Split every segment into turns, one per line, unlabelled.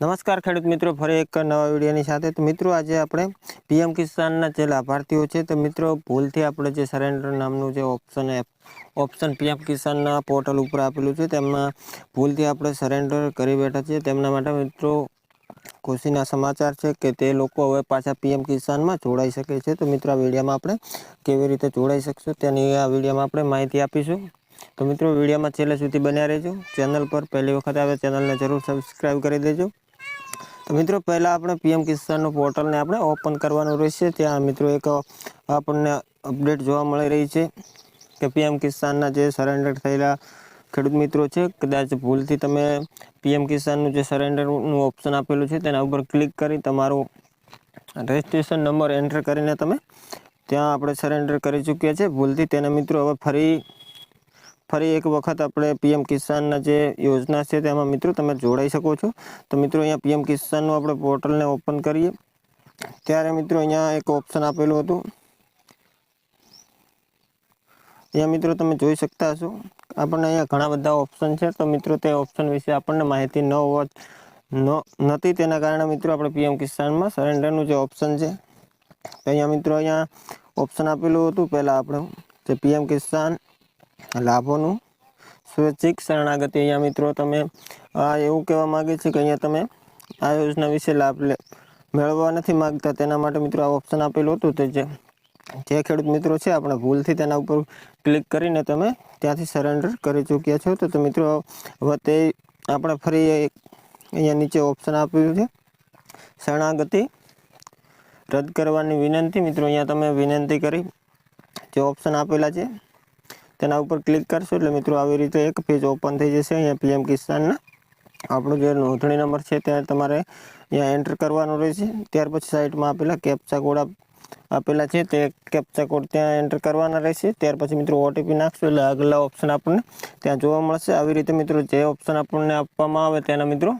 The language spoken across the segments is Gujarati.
નમસ્કાર ખેડૂત મિત્રો, ફરી એક નવા વિડીયોની સાથે. તો મિત્રો, આજે આપણે પીએમ કિસાનના જે લાભાર્થીઓ છે, તો મિત્રો, ભૂલથી આપણે જે સરેન્ડર નામનું જે ઓપ્શન એપ ઓપ્શન પીએમ કિસાનના પોર્ટલ ઉપર આપેલું છે, તેમાં ભૂલથી આપણે સરેન્ડર કરી બેઠા છીએ. તેમના માટે મિત્રો, ખુશીના સમાચાર છે કે તે લોકો હવે પાછા પીએમ કિસાનમાં જોડાઈ શકે છે. તો મિત્રો, આ વિડીયોમાં આપણે કેવી રીતે જોડાઈ શકશું, તેની આ વિડીયોમાં આપણે માહિતી આપીશું. તો મિત્રો, વિડીયોમાં છેલ્લે સુધી બન્યા રહેજો. ચેનલ પર પહેલી વખત આવે ચેનલને જરૂર સબસ્ક્રાઈબ કરી દેજો. તો મિત્રો, પહેલાં આપણે પીએમ કિસાનનું પોર્ટલને આપણે ઓપન કરવાનું રહેશે. ત્યાં મિત્રો એક આપણને અપડેટ જોવા મળી રહી છે કે પીએમ કિસાનના જે સરેન્ડર થયેલા ખેડૂત મિત્રો છે, કદાચ ભૂલથી તમે પીએમ કિસાનનું જે સરેન્ડરનું ઓપ્શન આપેલું છે, તેના ઉપર ક્લિક કરી તમારું રજિસ્ટ્રેશન નંબર એન્ટર કરીને તમે ત્યાં આપણે સરેન્ડર કરી ચૂક્યા છે. ભૂલથી તેના મિત્રો હવે ફરી ફરી એક વખત આપણે પીએમ કિસાનના જે યોજના છે તેમાં મિત્રો તમે જોડાઈ શકો છો. તો મિત્રો અહીંયા પીએમ કિસાનનું આપણે પોર્ટલને ઓપન કરીએ. ત્યારે મિત્રો અહીંયા એક ઓપ્શન આપેલું હતું. અહીંયા મિત્રો તમે જોઈ શકતા હશો. આપણને અહીંયા ઘણા બધા ઓપ્શન છે. તો મિત્રો તે ઓપ્શન વિશે આપણને માહિતી ન હોવા ન, નથી. તેના કારણે મિત્રો આપણે પીએમ કિસાનમાં સરેન્ડરનું જે ઓપ્શન છે, તો અહીંયા મિત્રો અહીંયા ઓપ્શન આપેલું હતું. પહેલાં આપણે જે પીએમ કિસાન લાભોનું સ્વૈચ્છિક શરણાગતિ. અહીંયા મિત્રો તમે, આ એવું કહેવા માગે છે કે અહીંયા તમે આ યોજના વિશે લાભ લે, મેળવવા નથી માગતા. તેના માટે મિત્રો આ ઓપ્શન આપેલું હતું તે જે જે ખેડૂત મિત્રો છે, આપણે ભૂલથી તેના ઉપર ક્લિક કરીને તમે ત્યાંથી સરેન્ડર કરી ચૂક્યા છો. તો મિત્રો, હવે આપણે ફરી અહીંયા નીચે ઓપ્શન આપ્યું છે. શરણાગતિ રદ કરવાની વિનંતી. મિત્રો, અહીંયા તમે વિનંતી કરી, જે ઓપ્શન આપેલા છે તેના ઉપર ક્લિક કરશો એટલે મિત્રો આવી રીતે એક પેજ ઓપન થઈ જશે અહીંયા પીએમ કિસાનના. આપણો જે નોંધણી નંબર છે ત્યાં તમારે અહીંયા એન્ટર કરવાનો રહેશે. ત્યાર પછી સાઈડમાં આપેલા કેપ્ચા કોડ આપેલા છે તે કેપ્ચા કોડ ત્યાં એન્ટર કરવાના રહેશે. ત્યાર પછી મિત્રો ઓટીપી નાખશો એટલે આગલા ઓપ્શન આપણને ત્યાં જોવા મળશે. આવી રીતે મિત્રો જે ઓપ્શન આપણને આપવામાં આવે તેના મિત્રો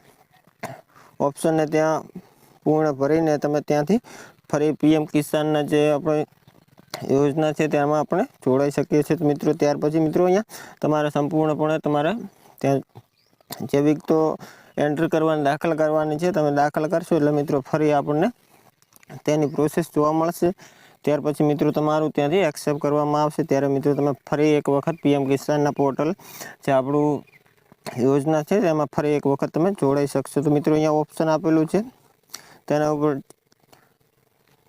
ઓપ્શનને ત્યાં પૂર્ણ ભરીને તમે ત્યાંથી ફરી પીએમ કિસાનના જે આપણે યોજના છે તેમાં આપણે જોડાઈ શકીએ છીએ. મિત્રો, ત્યાર પછી મિત્રો અહીંયા તમારે સંપૂર્ણપણે તમારે ત્યાં જૈવિક તો એન્ટર કરવાની, દાખલ કરવાની છે. તમે દાખલ કરશો એટલે મિત્રો ફરી આપણને તેની પ્રોસેસ જોવા મળશે. ત્યાર પછી મિત્રો તમારું ત્યાંથી એક્સેપ્ટ કરવામાં આવશે. ત્યારે મિત્રો તમે ફરી એક વખત પીએમ કિસાનના પોર્ટલ જે આપણું યોજના છે તેમાં ફરી એક વખત તમે જોડાઈ શકશો. તો મિત્રો અહીંયા ઓપ્શન આપેલું છે. તેના ઉપર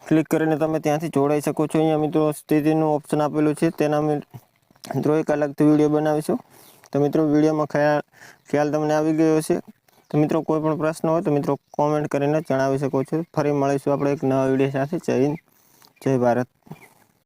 ક્લિક કરીને તમે ત્યાંથી જોડાઈ શકો છો. અહીંયા મિત્રો સ્થિતિનું ઓપ્શન આપેલું છે. તેના મિત્રો એક અલગથી વીડિયો બનાવીશું. તો મિત્રો વિડીયોમાં ખ્યાલ ખ્યાલ તમને આવી ગયો હશે. તો મિત્રો કોઈ પણ પ્રશ્ન હોય તો મિત્રો કોમેન્ટ કરીને જણાવી શકો છો. ફરી મળીશું આપણે એક નવા વીડિયો સાથે. જય હિન્દ. જય ભારત.